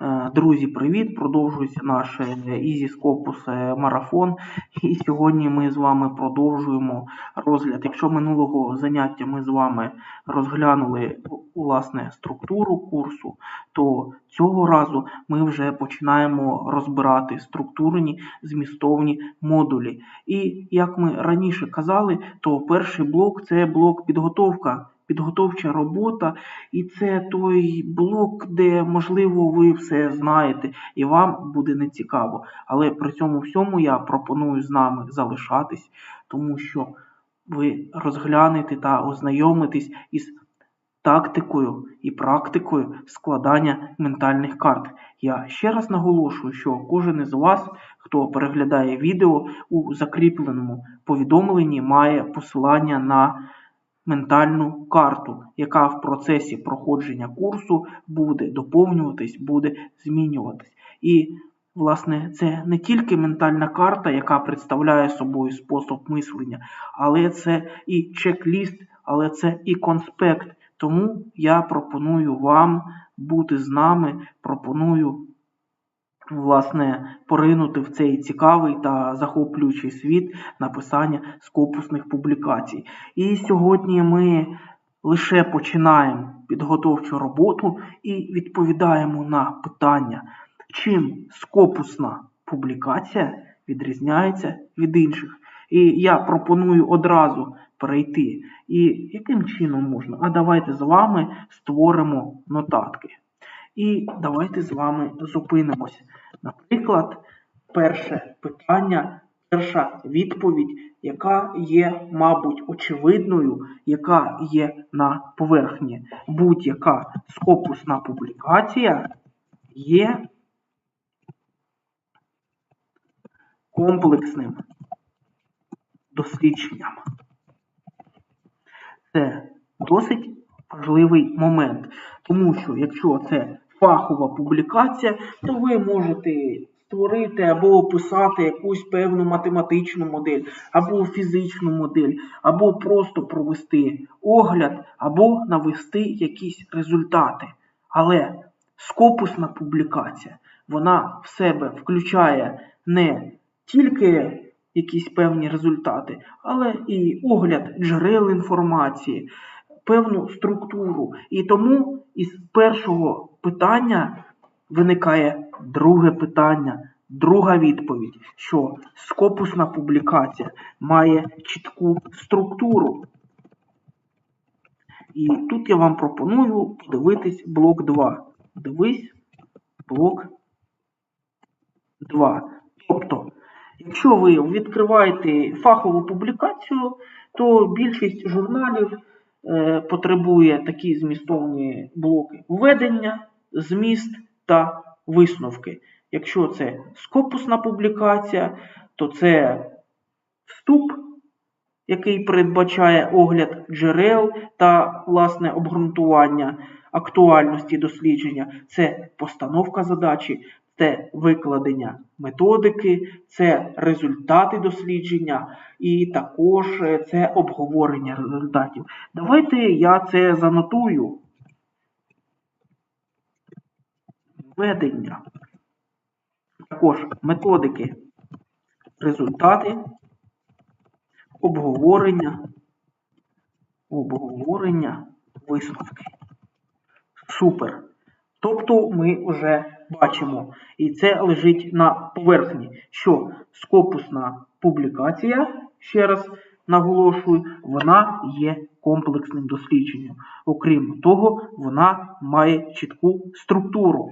Е, Друзі, привіт! Продовжується наш е, Easy Scopus е, марафон. І сьогодні ми з вами продовжуємо розгляд. Якщо минулого заняття ми з вами розглянули власне структуру курсу, то цього разу ми вже починаємо розбирати структурні змістовні модулі. І як ми раніше казали, то перший блок це блок підготовка. Підготовча робота, і це той блок, де, можливо, ви все знаєте, і вам буде нецікаво. Але при цьому всьому я пропоную з нами залишатись, тому що ви розглянете та ознайомитесь із тактикою і практикою складання ментальних карт. Я ще раз наголошую, що кожен із вас, хто переглядає відео, у закріпленому повідомленні має посилання на ментальну карту, яка в процесі проходження курсу буде доповнюватись, буде змінюватись. І, власне, це не тільки ментальна карта, яка представляє собою спосіб мислення, але це і чек-ліст, але це і конспект. Тому я пропоную вам бути з нами, пропоную власне, поринути в цей цікавий та захоплюючий світ написання скопусних публікацій. І сьогодні ми лише починаємо підготовчу роботу і відповідаємо на питання, чим скопусна публікація відрізняється від інших. І я пропоную одразу перейти. І яким чином можна? А давайте з вами створимо нотатки. І давайте з вами зупинимось. Наприклад, перше питання, перша відповідь, яка є, мабуть, очевидною, яка є на поверхні. Будь-яка скопусна публікація є комплексним дослідженням. Це досить важливий момент, тому що якщо це фахова публікація, то ви можете створити або описати якусь певну математичну модель, або фізичну модель, або просто провести огляд, або навести якісь результати. Але скопусна публікація, вона в себе включає не тільки якісь певні результати, але і огляд джерел інформації, певну структуру. І тому із першого питання виникає друге питання, друга відповідь, що скопусна публікація має чітку структуру. І тут я вам пропоную подивитись блок 2. Дивись блок 2. Тобто, якщо ви відкриваєте фахову публікацію, то більшість журналів потребує такі змістовні блоки введення, зміст та висновки. Якщо це скопусна публікація, то це вступ, який передбачає огляд джерел та власне обґрунтування актуальності дослідження, це постановка задачі, це викладення методики, це результати дослідження і також це обговорення результатів. Давайте я це занотую. Ведення. Також методики, результати, обговорення, обговорення, висновки. Супер. Тобто ми вже бачимо, і це лежить на поверхні, що скопусна публікація, ще раз наголошую, вона є комплексним дослідженням. Окрім того, вона має чітку структуру.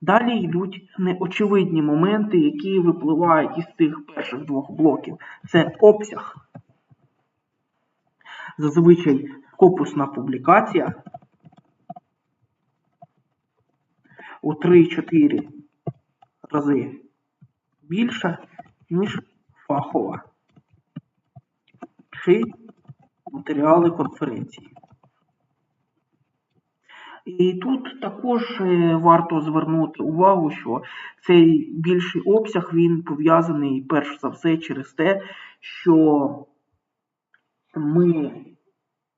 Далі йдуть неочевидні моменти, які випливають із цих перших двох блоків. Це обсяг. Зазвичай скопусна публікація у 3-4 рази більша, ніж фахова. Чи матеріали конференції. І тут також е, варто звернути увагу, що цей більший обсяг він пов'язаний перш за все через те, що ми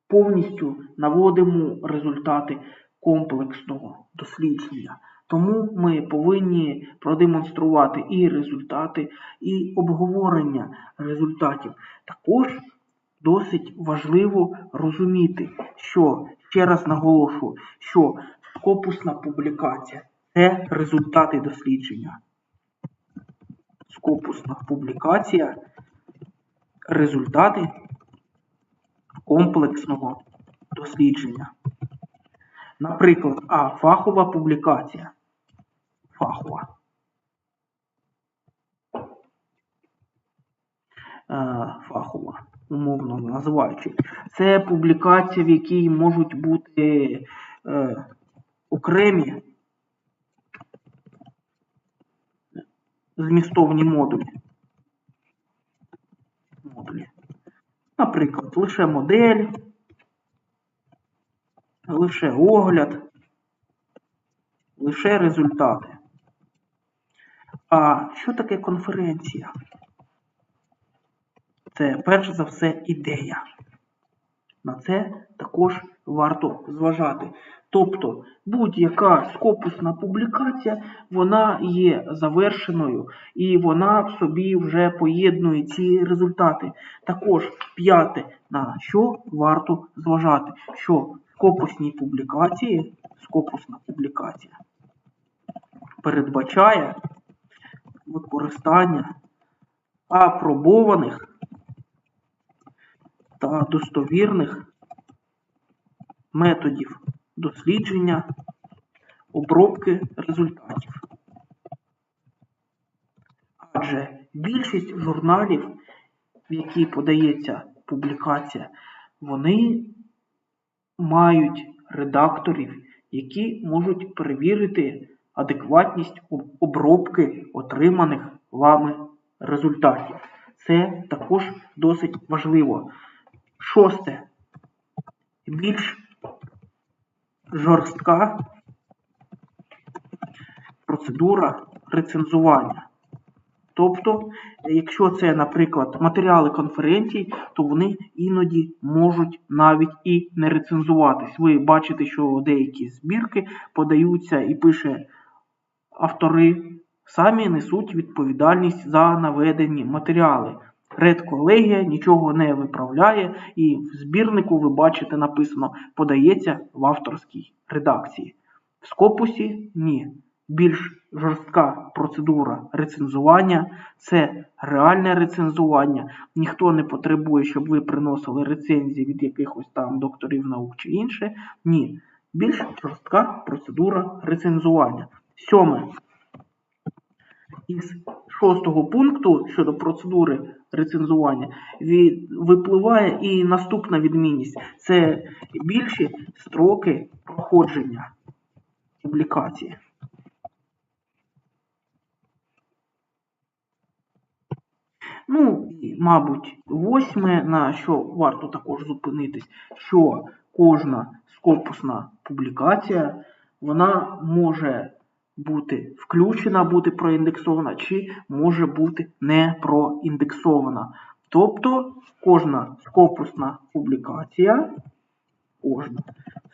повністю наводимо результати комплексного дослідження. Тому ми повинні продемонструвати і результати, і обговорення результатів. Також досить важливо розуміти, що ще раз наголошую, що скопусна публікація це результати дослідження. Скопусна публікація результати комплексного дослідження. Наприклад, А. Фахова публікація. Фахова. Е, фахова, умовно називаючи. Це публікація, в якій можуть бути е, окремі змістовні модулі. Модулі. Наприклад, лише модель, лише огляд, лише результати. А що таке конференція? Це перш за все ідея. На це також варто зважати. Тобто будь-яка скопусна публікація, вона є завершеною і вона в собі вже поєднує ці результати. Також п'яте, на що варто зважати, що скопусні публікації, скопусна публікація передбачає використання апробованих та достовірних методів дослідження, обробки результатів. Адже більшість журналів, в які подається публікація, вони мають редакторів, які можуть перевірити адекватність обробки отриманих вами результатів. Це також досить важливо. Шосте. Більш жорстка процедура рецензування. Тобто, якщо це, наприклад, матеріали конференцій, то вони іноді можуть навіть і не рецензуватись. Ви бачите, що деякі збірки подаються і пише автори, самі несуть відповідальність за наведені матеріали. Редколегія нічого не виправляє, і в збірнику, ви бачите, написано подається в авторській редакції. В скопусі ні. Більш жорстка процедура рецензування це реальне рецензування. Ніхто не потребує, щоб ви приносили рецензії від якихось там докторів наук чи інше. Ні. Більш жорстка процедура рецензування. Сьоме. Із шостого пункту щодо процедури рецензування випливає і наступна відмінність це більші строки проходження публікації. Ну, і, мабуть, восьме, на що варто також зупинитись, що кожна скопусна публікація вона може бути включена, бути проіндексована, чи може бути не проіндексована. Тобто кожна скопусна публікація, кожна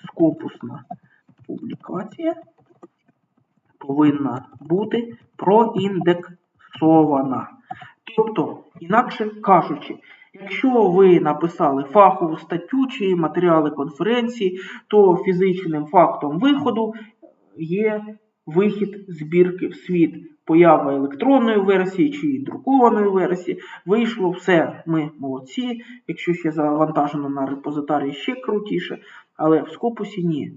скопусна публікація повинна бути проіндексована. Тобто, інакше кажучи, якщо ви написали фахову статтю чи матеріали конференції, то фізичним фактом виходу є вихід збірки в світ, поява електронної версії чи друкованої версії. Вийшло все, ми молодці. Якщо ще завантажено на репозитарії, ще крутіше, але в скопусі ні.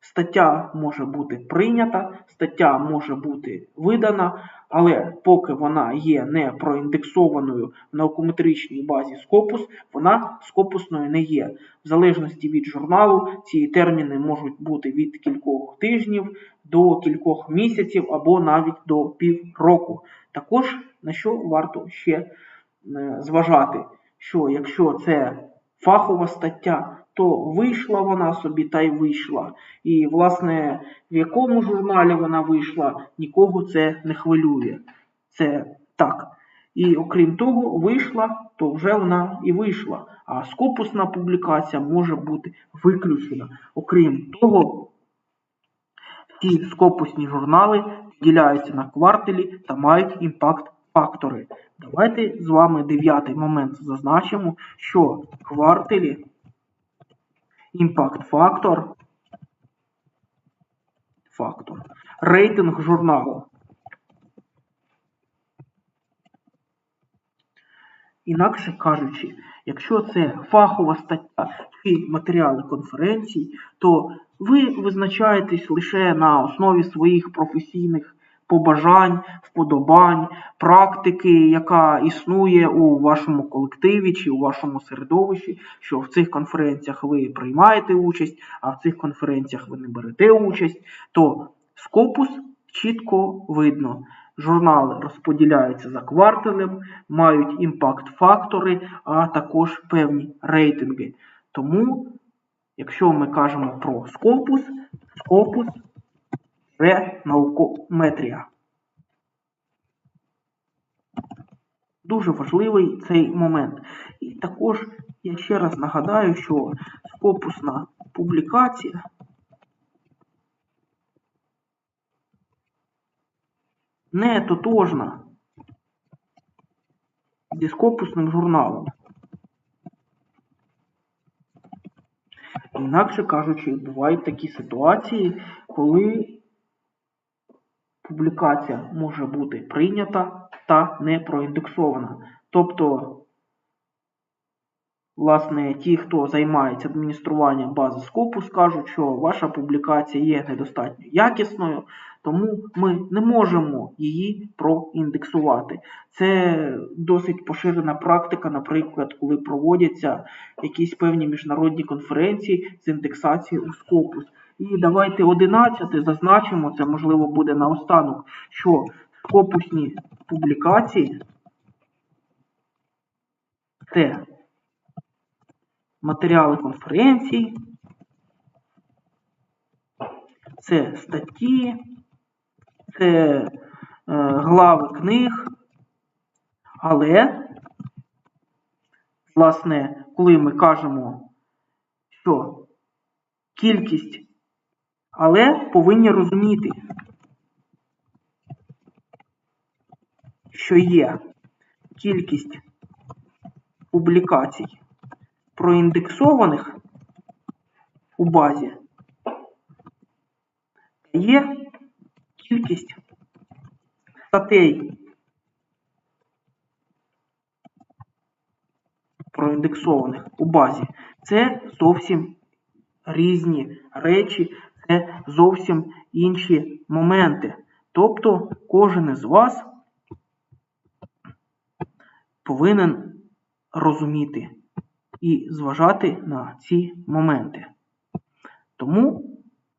Стаття може бути прийнята, стаття може бути видана, але поки вона є не проіндексованою в наукометричній базі Scopus, вона скопусною не є. В залежності від журналу ці терміни можуть бути від кількох тижнів до кількох місяців або навіть до півроку. Також на що варто ще е, зважати, що якщо це фахова стаття, то вийшла вона собі та й вийшла. І, власне, в якому журналі вона вийшла, нікого це не хвилює. Це так. І окрім того, вийшла, то вже вона і вийшла. А скопусна публікація може бути виключена. Окрім того, Ці скопусні журнали поділяються на квартелі та мають імпакт-фактори. Давайте з вами дев'ятий момент зазначимо, що квартелі імпакт-фактор фактор. Рейтинг журналу. Інакше кажучи, якщо це фахова стаття чи матеріали конференцій, то ви визначаєтесь лише на основі своїх професійних побажань, вподобань, практики, яка існує у вашому колективі чи у вашому середовищі, що в цих конференціях ви приймаєте участь, а в цих конференціях ви не берете участь, то скопус чітко видно. Журнали розподіляються за кварталем, мають імпакт-фактори, а також певні рейтинги. Тому, якщо ми кажемо про скопус, скопус це наукометрія. Дуже важливий цей момент. І також я ще раз нагадаю, що скопусна публікація не тотожна зі скопусним журналом. Інакше кажучи, бувають такі ситуації, коли публікація може бути прийнята та не проіндексована. Тобто, власне, ті, хто займається адмініструванням бази скопу, скажуть, що ваша публікація є недостатньо якісною, тому ми не можемо її проіндексувати. Це досить поширена практика, наприклад, коли проводяться якісь певні міжнародні конференції з індексації у скопус. І давайте 11 зазначимо, це можливо буде наостанок, що скопусні публікації це матеріали конференцій, це статті, це е, глави книг, але, власне, коли ми кажемо, що кількість але повинні розуміти, що є кількість публікацій проіндексованих у базі, та є кількість статей проіндексованих у базі. Це зовсім різні речі, це зовсім інші моменти. Тобто кожен із вас повинен розуміти і зважати на ці моменти. Тому,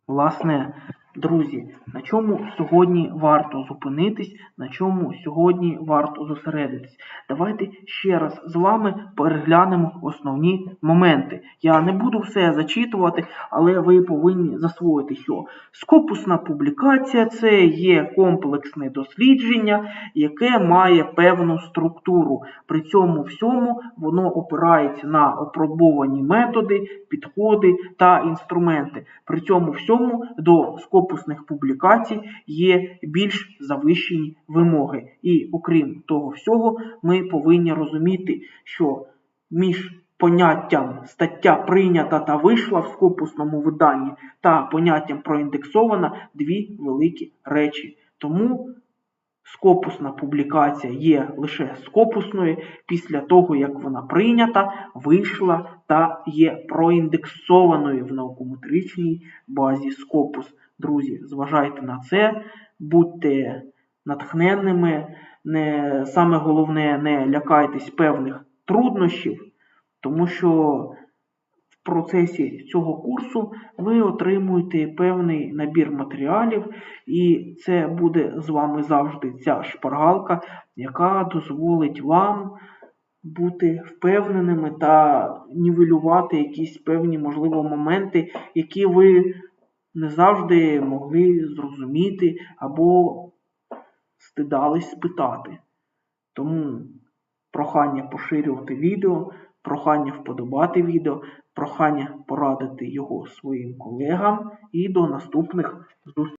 власне, Друзі, на чому сьогодні варто зупинитись, на чому сьогодні варто зосередитись? Давайте ще раз з вами переглянемо основні моменти. Я не буду все зачитувати, але ви повинні засвоїти, що скопусна публікація це є комплексне дослідження, яке має певну структуру. При цьому всьому воно опирається на опробовані методи, підходи та інструменти. При цьому всьому до скопусної корпусних публікацій є більш завищені вимоги. І окрім того всього, ми повинні розуміти, що між поняттям стаття прийнята та вийшла в скопусному виданні та поняттям проіндексована дві великі речі. Тому Скопусна публікація є лише скопусною. Після того, як вона прийнята, вийшла та є проіндексованою в наукометричній базі Скопус. Друзі, зважайте на це, будьте натхненними, не, саме головне, не лякайтесь певних труднощів, тому що процесі цього курсу ви отримуєте певний набір матеріалів, і це буде з вами завжди ця шпаргалка, яка дозволить вам бути впевненими та нівелювати якісь певні, можливо, моменти, які ви не завжди могли зрозуміти або стидались спитати. Тому прохання поширювати відео прохання вподобати відео, прохання порадити його своїм колегам і до наступних зустрічей.